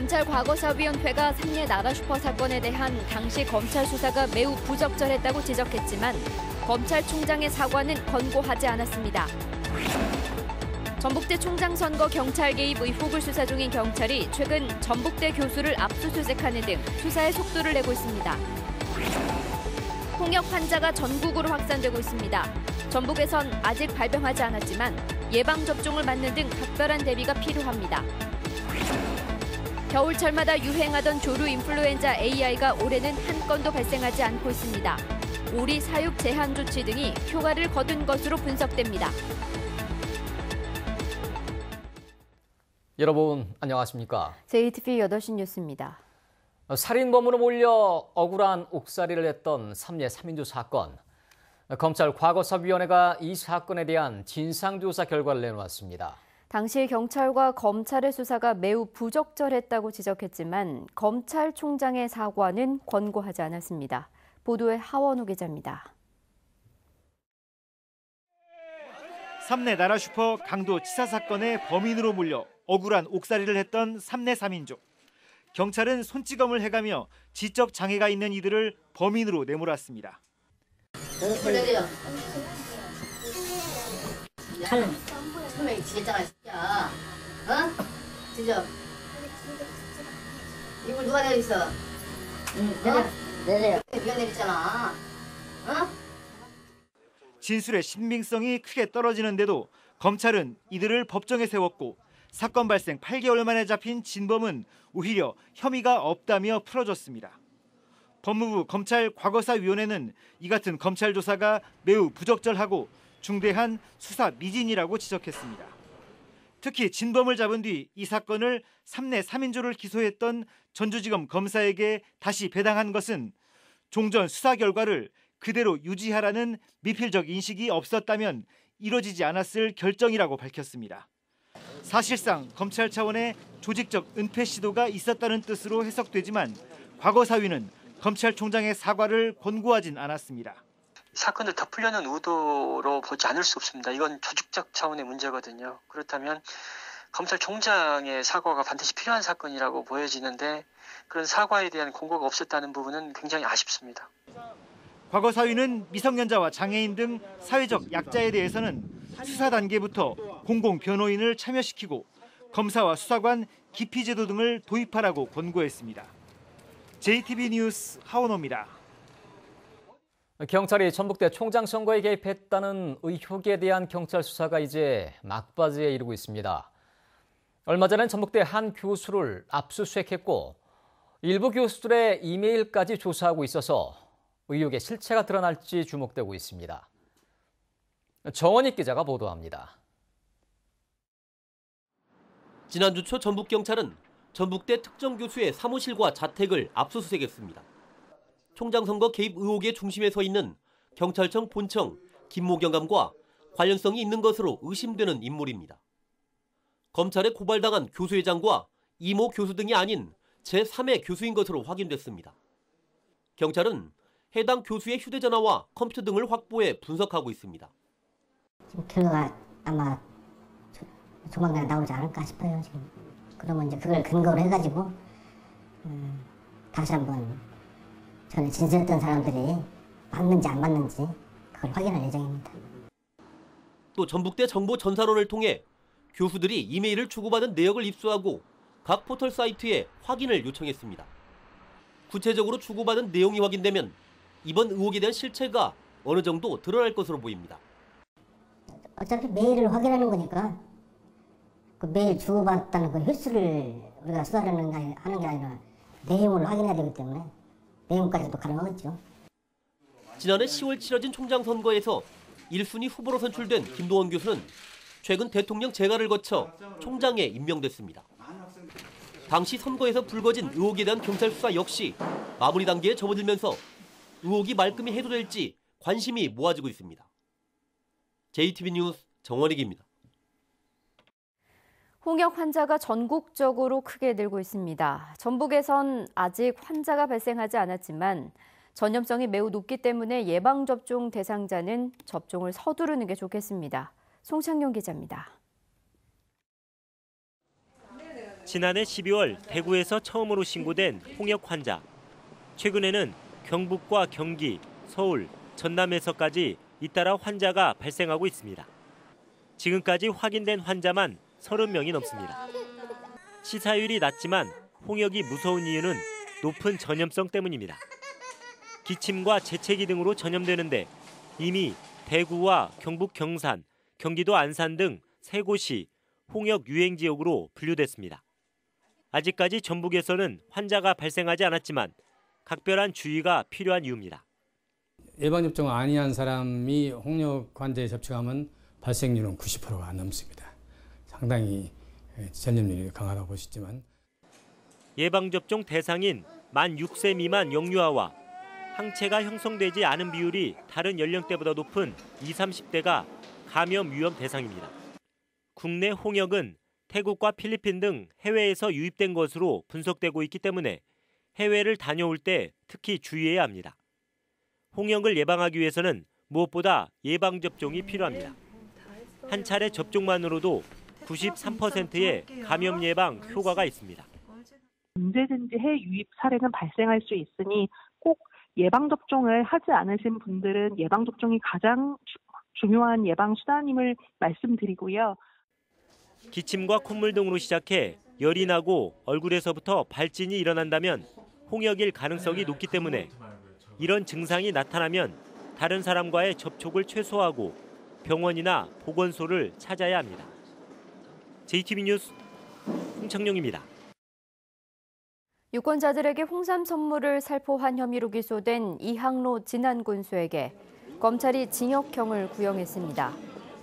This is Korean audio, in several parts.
검찰 과거사위원회가 삼례 나라 슈퍼 사건에 대한 당시 검찰 수사가 매우 부적절했다고 지적했지만 검찰총장의 사과는 권고하지 않았습니다. 전북대 총장 선거 경찰 개입 의혹을 수사 중인 경찰이 최근 전북대 교수를 압수수색하는 등 수사에 속도를 내고 있습니다. 홍역 환자가 전국으로 확산되고 있습니다. 전북에선 아직 발병하지 않았지만 예방 접종을 맞는 등 각별한 대비가 필요합니다. 겨울철마다 유행하던 조류 인플루엔자 AI가 올해는 한 건도 발생하지 않고 있습니다. 오리 사육 제한 조치 등이 효과를 거둔 것으로 분석됩니다. 여러분 안녕하십니까? JTV 8시 뉴스입니다. 살인범으로 몰려 억울한 옥살이를 했던 삼례 3인조 사건. 검찰 과거사위원회가 이 사건에 대한 진상조사 결과를 내놓았습니다. 당시 경찰과 검찰의 수사가 매우 부적절했다고 지적했지만 검찰총장의 사과는 권고하지 않았습니다. 보도에 하원우 기자입니다. 삼내 나라 슈퍼 강도 치사 사건의 범인으로 몰려 억울한 옥살이를 했던 삼내 3인조. 경찰은 손찌검을 해가며 지적 장애가 있는 이들을 범인으로 내몰았습니다. 칼 분명히 지겠잖아 진짜 어? 진짜 이걸 누가 내렸어? 응 내려 내려 네가 내렸잖아 어? 진술의 신빙성이 크게 떨어지는데도 검찰은 이들을 법정에 세웠고 사건 발생 8개월 만에 잡힌 진범은 오히려 혐의가 없다며 풀어줬습니다. 법무부 검찰 과거사위원회는 이 같은 검찰 조사가 매우 부적절하고 중대한 수사 미진이라고 지적했습니다. 특히 진범을 잡은 뒤 이 사건을 3내 3인조를 기소했던 전주지검 검사에게 다시 배당한 것은 종전 수사 결과를 그대로 유지하라는 미필적 인식이 없었다면 이뤄지지 않았을 결정이라고 밝혔습니다. 사실상 검찰 차원의 조직적 은폐 시도가 있었다는 뜻으로 해석되지만 과거 사위는 검찰총장의 사과를 권고하진 않았습니다. 사건을 덮으려는 의도로 보지 않을 수 없습니다. 이건 조직적 차원의 문제거든요. 그렇다면 검찰총장의 사과가 반드시 필요한 사건이라고 보여지는데 그런 사과에 대한 공고가 없었다는 부분은 굉장히 아쉽습니다. 과거 사위는 미성년자와 장애인 등 사회적 약자에 대해서는 수사 단계부터 공공 변호인을 참여시키고 검사와 수사관 기피 제도 등을 도입하라고 권고했습니다. JTB 뉴스 하원호입니다. 경찰이 전북대 총장 선거에 개입했다는 의혹에 대한 경찰 수사가 이제 막바지에 이르고 있습니다. 얼마 전엔 전북대 한 교수를 압수수색했고 일부 교수들의 이메일까지 조사하고 있어서 의혹의 실체가 드러날지 주목되고 있습니다. 정원익 기자가 보도합니다. 지난주 초 전북경찰은 전북대 특정 교수의 사무실과 자택을 압수수색했습니다. 총장 선거 개입 의혹의 중심에 서 있는 경찰청 본청 김모 경감과 관련성이 있는 것으로 의심되는 인물입니다. 검찰에 고발당한 교수회장과 이모 교수 등이 아닌 제3의 교수인 것으로 확인됐습니다. 경찰은 해당 교수의 휴대전화와 컴퓨터 등을 확보해 분석하고 있습니다. 지금 결과가 아마 조, 조만간 나오지 않을까 싶어요 지금 그러면 이제 그걸 근거로 해가지고 음, 다시 한번 전에 진술했던 사람들이 맞는지 안 맞는지 그걸 확인할 예정입니다. 또 전북대 정보 전산원을 통해 교수들이 이메일을 주고받은 내역을 입수하고 각 포털 사이트에 확인을 요청했습니다. 구체적으로 주고받은 내용이 확인되면 이번 의혹에 대한 실체가 어느 정도 드러날 것으로 보입니다. 어차피 메일을 확인하는 거니까 그 메일 주고받았다는 그 횟수를 우리가 수사하는 게 하는 게 아니라 내용을 확인해야 되기 때문에 내용까지도 가능하겠죠. 지난해 10월 치러진 총장 선거에서 1순위 후보로 선출된 김도원 교수는 최근 대통령 재가를 거쳐 총장에 임명됐습니다. 당시 선거에서 불거진 의혹에 대한 경찰 수사 역시 마무리 단계에 접어들면서 의혹이 말끔히 해소될지 관심이 모아지고 있습니다. JTB 뉴스 정원익입니다. 홍역 환자가 전국적으로 크게 늘고 있습니다. 전북에선 아직 환자가 발생하지 않았지만 전염성이 매우 높기 때문에 예방접종 대상자는 접종을 서두르는 게 좋겠습니다. 송창용 기자입니다. 지난해 12월 대구에서 처음으로 신고된 홍역 환자. 최근에는 경북과 경기, 서울, 전남에서까지 잇따라 환자가 발생하고 있습니다. 지금까지 확인된 환자만 30명이 넘습니다. 치사율이 낮지만 홍역이 무서운 이유는 높은 전염성 때문입니다. 기침과 재채기 등으로 전염되는데 이미 대구와 경북 경산, 경기도 안산 등 세 곳이 홍역 유행 지역으로 분류됐습니다. 아직까지 전북에서는 환자가 발생하지 않았지만 각별한 주의가 필요한 이유입니다. 예방 접종 아니한 사람이 홍역 환자에 접촉하면 발생률은 90%가 넘습니다. 상당히 전염률이 강하다고 보시지만 예방접종 대상인 만 6세 미만 영유아와 항체가 형성되지 않은 비율이 다른 연령대보다 높은 20, 30대가 감염 위험 대상입니다. 국내 홍역은 태국과 필리핀 등 해외에서 유입된 것으로 분석되고 있기 때문에 해외를 다녀올 때 특히 주의해야 합니다. 홍역을 예방하기 위해서는 무엇보다 예방접종이 필요합니다. 한 차례 접종만으로도 93%의 감염 예방 효과가 있습니다. 언제든지 해외 유입 사례는 발생할 수 있으니 꼭 예방접종을 하지 않으신 분들은 예방접종이 가장 주, 중요한 예방수단임을 말씀드리고요. 기침과 콧물 등으로 시작해 열이 나고 얼굴에서부터 발진이 일어난다면 홍역일 가능성이 높기 때문에 이런 증상이 나타나면 다른 사람과의 접촉을 최소화하고 병원이나 보건소를 찾아야 합니다. JTB 뉴스 홍창룡입니다. 유권자들에게 홍삼 선물을 살포한 혐의로 기소된 이항로 진안 군수에게 검찰이 징역형을 구형했습니다.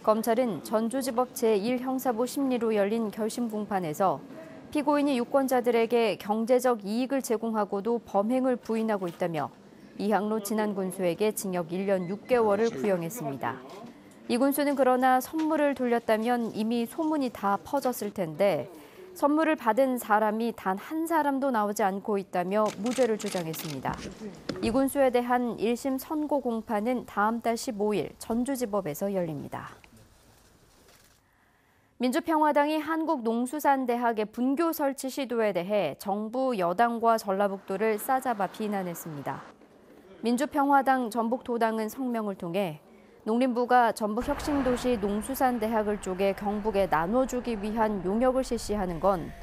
검찰은 전주지법 제1형사부 심리로 열린 결심 공판에서 피고인이 유권자들에게 경제적 이익을 제공하고도 범행을 부인하고 있다며 이항로 진안 군수에게 징역 1년 6개월을 구형했습니다. 이 군수는 그러나 선물을 돌렸다면 이미 소문이 다 퍼졌을 텐데 선물을 받은 사람이 단 한 사람도 나오지 않고 있다며 무죄를 주장했습니다. 이 군수에 대한 1심 선고 공판은 다음 달 15일 전주지법에서 열립니다. 민주평화당이 한국농수산대학의 분교 설치 시도에 대해 정부 여당과 전라북도를 싸잡아 비난했습니다. 민주평화당 전북도당은 성명을 통해 농림부가 전북혁신도시 농수산대학을 쪼개 경북에 나눠주기 위한 용역을 실시하는 건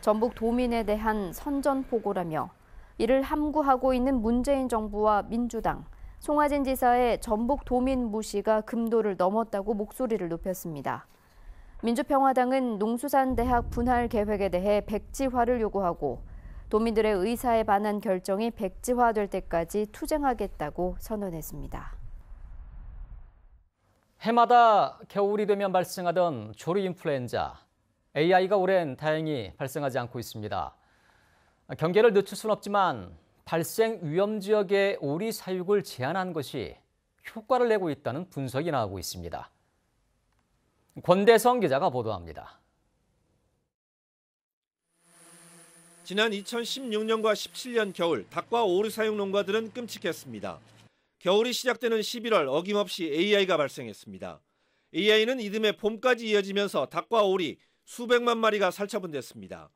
전북 도민에 대한 선전포고라며 이를 함구하고 있는 문재인 정부와 민주당, 송하진 지사의 전북 도민 무시가 금도를 넘었다고 목소리를 높였습니다. 민주평화당은 농수산대학 분할 계획에 대해 백지화를 요구하고 도민들의 의사에 반한 결정이 백지화될 때까지 투쟁하겠다고 선언했습니다. 해마다 겨울이 되면 발생하던 조류 인플루엔자. AI가 올해는 다행히 발생하지 않고 있습니다. 경계를 늦출 수는 없지만 발생 위험 지역의 오리 사육을 제한한 것이 효과를 내고 있다는 분석이 나오고 있습니다. 권대성 기자가 보도합니다. 지난 2016년과 17년 겨울 닭과 오리 사육 농가들은 끔찍했습니다. 겨울이 시작되는 11월 어김없이 AI가 발생했습니다. AI는 이듬해 봄까지 이어지면서 닭과 오리 수백만 마리가 살처분됐습니다.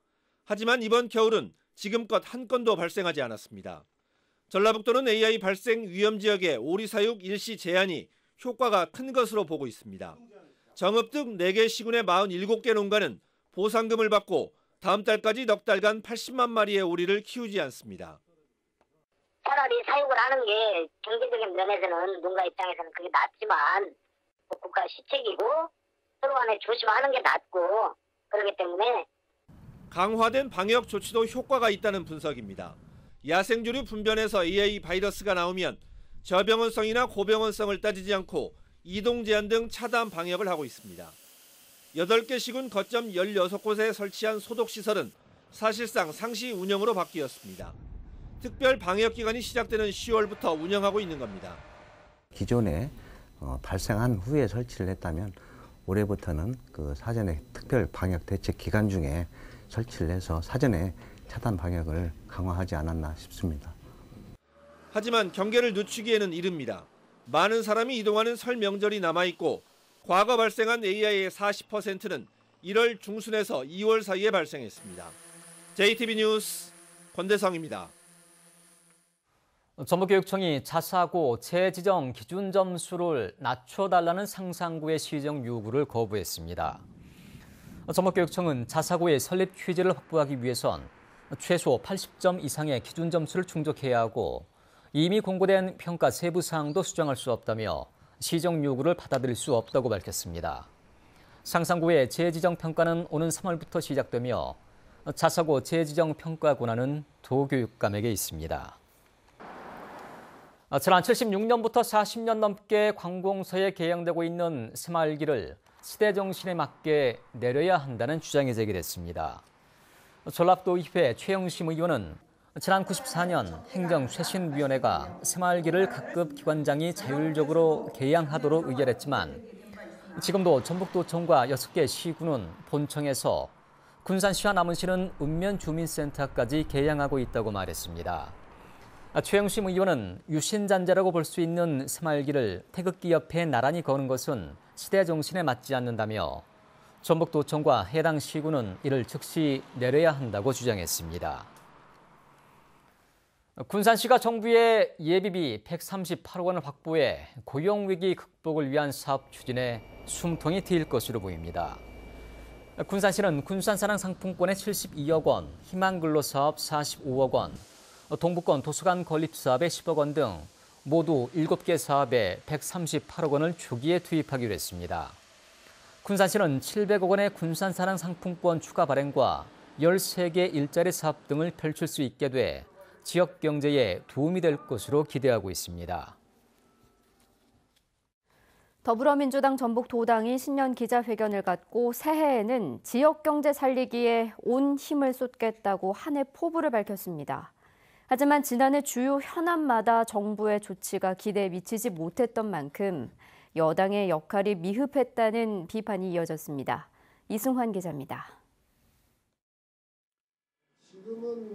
하지만 이번 겨울은 지금껏 한 건도 발생하지 않았습니다. 전라북도는 AI 발생 위험 지역의 오리 사육 일시 제한이 효과가 큰 것으로 보고 있습니다. 정읍 등 4개 시군의 47개 농가는 보상금을 받고 다음 달까지 넉 달간 80만 마리의 오리를 키우지 않습니다. 차라리 사육을 하는 게 경제적인 면에서는 농가 입장에서는 그게 낫지만 국가 시책이고 서로 간에 조심하는 게 낫고 그렇기 때문에 강화된 방역 조치도 효과가 있다는 분석입니다. 야생조류 분변에서 AI 바이러스가 나오면 저병원성이나 고병원성을 따지지 않고 이동 제한 등 차단 방역을 하고 있습니다. 8개 시군 거점 16곳에 설치한 소독시설은 사실상 상시 운영으로 바뀌었습니다. 특별 방역 기간이 시작되는 10월부터 운영하고 있는 겁니다. 기존에 어, 발생한 후에 설치를 했다면 올해부터는 그 사전에 특별 방역 대책 기간 중에 설치를 해서 사전에 차단 방역을 강화하지 않았나 싶습니다. 하지만 경계를 늦추기에는 이릅니다. 많은 사람이 이동하는 설 명절이 남아 있고 과거 발생한 AI의 40%는 1월 중순에서 2월 사이에 발생했습니다. JTB 뉴스 권대성입니다. 전북교육청이 자사고 재지정 기준 점수를 낮춰달라는 상상구의 시정 요구를 거부했습니다. 전북교육청은 자사고의 설립 퀴즈를 확보하기 위해선 최소 80점 이상의 기준 점수를 충족해야 하고 이미 공고된 평가 세부 사항도 수정할 수 없다며 시정 요구를 받아들일 수 없다고 밝혔습니다. 상상고의 재지정 평가는 오는 3월부터 시작되며 자사고 재지정 평가 권한은 도교육감에게 있습니다. 지난 76년부터 40년 넘게 관공서에 개양되고 있는 새마을기를 시대 정신에 맞게 내려야 한다는 주장이 제기됐습니다. 전라도의회 최영심 의원은 지난 94년 행정쇄신위원회가 새마을기를 각급 기관장이 자율적으로 개양하도록 의결했지만 지금도 전북도청과 6개 시군은 본청에서 군산시와 남원시는 읍면 주민센터까지 개양하고 있다고 말했습니다. 최영심 의원은 유신잔재라고 볼 수 있는 새마을기를 태극기 옆에 나란히 거는 것은 시대 정신에 맞지 않는다며 전북도청과 해당 시군은 이를 즉시 내려야 한다고 주장했습니다. 군산시가 정부의 예비비 138억 원을 확보해 고용위기 극복을 위한 사업 추진에 숨통이 트일 것으로 보입니다. 군산시는 군산사랑 상품권에 72억 원, 희망근로사업 45억 원, 동북권 도서관 건립 사업에 10억 원 등 모두 7개 사업에 138억 원을 조기에 투입하기로 했습니다. 군산시는 700억 원의 군산사랑 상품권 추가 발행과 13개 일자리 사업 등을 펼칠 수 있게 돼 지역 경제에 도움이 될 것으로 기대하고 있습니다. 더불어민주당 전북 도당이 신년 기자회견을 갖고 새해에는 지역 경제 살리기에 온 힘을 쏟겠다고 한 해 포부를 밝혔습니다. 하지만 지난해 주요 현안마다 정부의 조치가 기대에 미치지 못했던 만큼 여당의 역할이 미흡했다는 비판이 이어졌습니다. 이승환 기자입니다.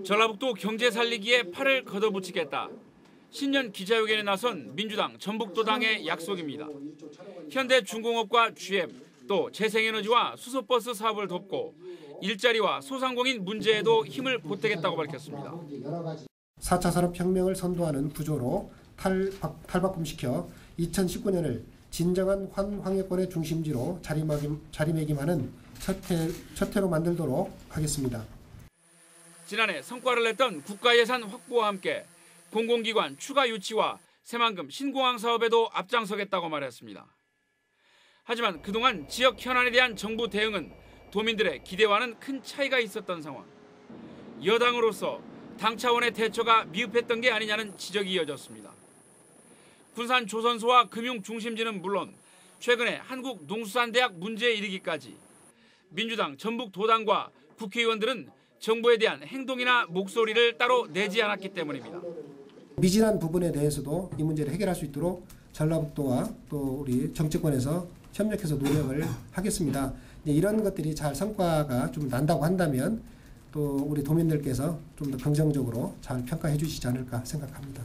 전라북도 경제 살리기에 팔을 걷어붙이겠다. 신년 기자회견에 나선 민주당 전북도당의 약속입니다. 현대중공업과 GM 또 재생에너지와 수소버스 사업을 돕고 일자리와 소상공인 문제에도 힘을 보태겠다고 밝혔습니다. 4차 산업혁명을 선도하는 구조로 탈박, 탈바꿈시켜 2019년을 진정한 환황해권의 중심지로 자리매김, 자리매김하는 첫, 해, 첫 해로 만들도록 하겠습니다. 지난해 성과를 냈던 국가 예산 확보와 함께 공공기관 추가 유치와 새만금 신공항 사업에도 앞장서겠다고 말했습니다. 하지만 그동안 지역 현안에 대한 정부 대응은 도민들의 기대와는 큰 차이가 있었던 상황. 여당으로서 당 차원의 대처가 미흡했던 게 아니냐는 지적이 이어졌습니다. 군산 조선소와 금융 중심지는 물론 최근에 한국농수산대학 문제에 이르기까지 민주당 전북 도당과 국회의원들은 정부에 대한 행동이나 목소리를 따로 내지 않았기 때문입니다. 미진한 부분에 대해서도 이 문제를 해결할 수 있도록 전라북도와 또 우리 정치권에서 협력해서 노력을 하겠습니다. 이런 것들이 잘 성과가 좀 난다고 한다면 또 우리 도민들께서 좀 더 긍정적으로 잘 평가해 주시지 않을까 생각합니다.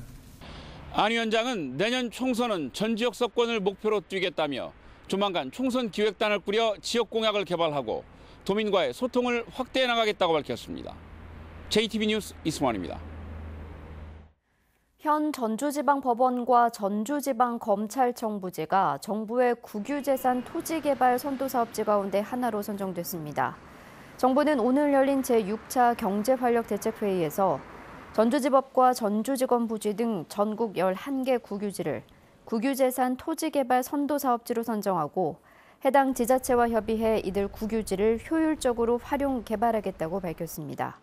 안 위원장은 내년 총선은 전 지역 석권을 목표로 뛰겠다며 조만간 총선 기획단을 꾸려 지역 공약을 개발하고 도민과의 소통을 확대해 나가겠다고 밝혔습니다. JTB 뉴스 이승환입니다. 현 전주지방법원과 전주지방검찰청 부지가 정부의 국유재산 토지개발 선도사업지 가운데 하나로 선정됐습니다. 정부는 오늘 열린 제6차 경제활력대책회의에서 전주지법과 전주지검 부지 등 전국 11개 국유지를 국유재산 토지개발 선도사업지로 선정하고 해당 지자체와 협의해 이들 국유지를 효율적으로 활용 개발하겠다고 밝혔습니다.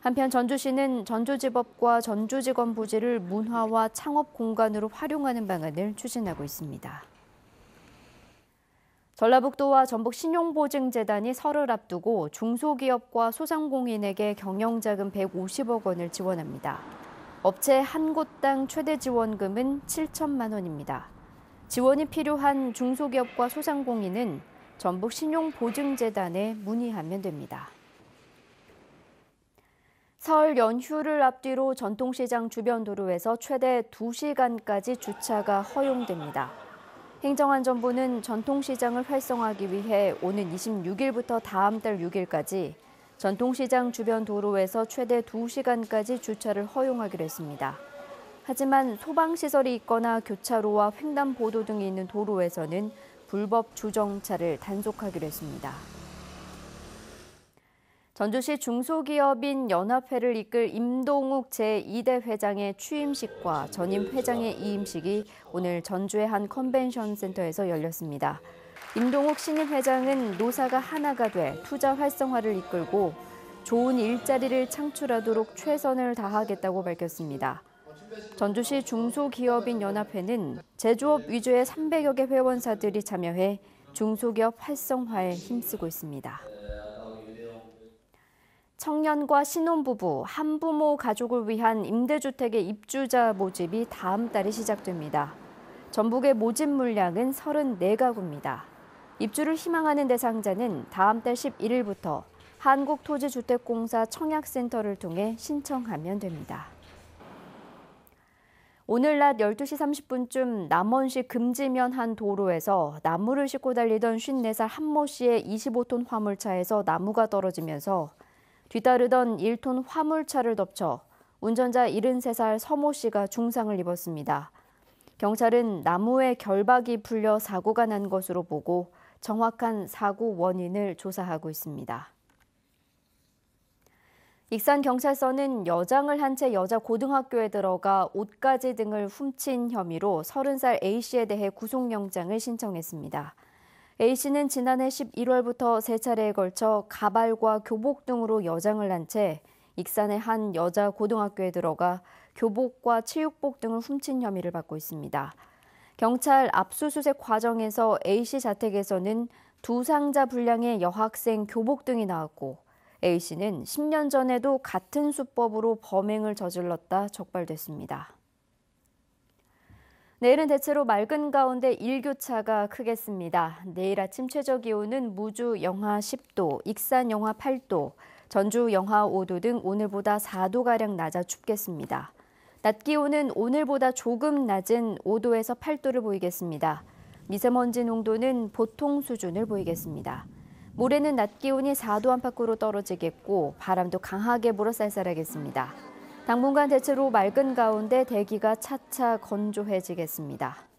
한편 전주시는 전주지법과 전주지검 부지를 문화와 창업 공간으로 활용하는 방안을 추진하고 있습니다. 전라북도와 전북 신용보증재단이 설을 앞두고 중소기업과 소상공인에게 경영자금 150억 원을 지원합니다. 업체 한 곳당 최대 지원금은 7천만 원입니다. 지원이 필요한 중소기업과 소상공인은 전북 신용보증재단에 문의하면 됩니다. 설 연휴를 앞뒤로 전통시장 주변 도로에서 최대 2시간까지 주차가 허용됩니다. 행정안전부는 전통시장을 활성화하기 위해 오는 26일부터 다음 달 6일까지 전통시장 주변 도로에서 최대 2시간까지 주차를 허용하기로 했습니다. 하지만 소방시설이 있거나 교차로와 횡단보도 등이 있는 도로에서는 불법 주정차를 단속하기로 했습니다. 전주시 중소기업인 연합회를 이끌 임동욱 제2대 회장의 취임식과 전임 회장의 이임식이 오늘 전주의 한 컨벤션 센터에서 열렸습니다. 임동욱 신임 회장은 노사가 하나가 돼 투자 활성화를 이끌고 좋은 일자리를 창출하도록 최선을 다하겠다고 밝혔습니다. 전주시 중소기업인 연합회는 제조업 위주의 300여 개 회원사들이 참여해 중소기업 활성화에 힘쓰고 있습니다. 청년과 신혼부부, 한부모 가족을 위한 임대주택의 입주자 모집이 다음 달에 시작됩니다. 전북의 모집 물량은 34가구입니다. 입주를 희망하는 대상자는 다음 달 11일부터 한국토지주택공사 청약센터를 통해 신청하면 됩니다. 오늘 낮 12시 30분쯤 남원시 금지면 한 도로에서 나무를 싣고 달리던 54살 한모 씨의 25톤 화물차에서 나무가 떨어지면서 뒤따르던 1톤 화물차를 덮쳐 운전자 73살 서모 씨가 중상을 입었습니다. 경찰은 나무에 결박이 풀려 사고가 난 것으로 보고 정확한 사고 원인을 조사하고 있습니다. 익산경찰서는 여장을 한 채 여자 고등학교에 들어가 옷가지 등을 훔친 혐의로 30살 A씨에 대해 구속영장을 신청했습니다. A씨는 지난해 11월부터 세 차례에 걸쳐 가발과 교복 등으로 여장을 한 채 익산의 한 여자 고등학교에 들어가 교복과 체육복 등을 훔친 혐의를 받고 있습니다. 경찰 압수수색 과정에서 A씨 자택에서는 두 상자 분량의 여학생 교복 등이 나왔고 A씨는 10년 전에도 같은 수법으로 범행을 저질렀다 적발됐습니다. 내일은 대체로 맑은 가운데 일교차가 크겠습니다. 내일 아침 최저 기온은 무주 영하 10도, 익산 영하 8도, 전주 영하 5도 등 오늘보다 4도가량 낮아 춥겠습니다. 낮 기온은 오늘보다 조금 낮은 5도에서 8도를 보이겠습니다. 미세먼지 농도는 보통 수준을 보이겠습니다. 모레는 낮 기온이 4도 안팎으로 떨어지겠고 바람도 강하게 불어 쌀쌀하겠습니다. 당분간 대체로 맑은 가운데 대기가 차차 건조해지겠습니다.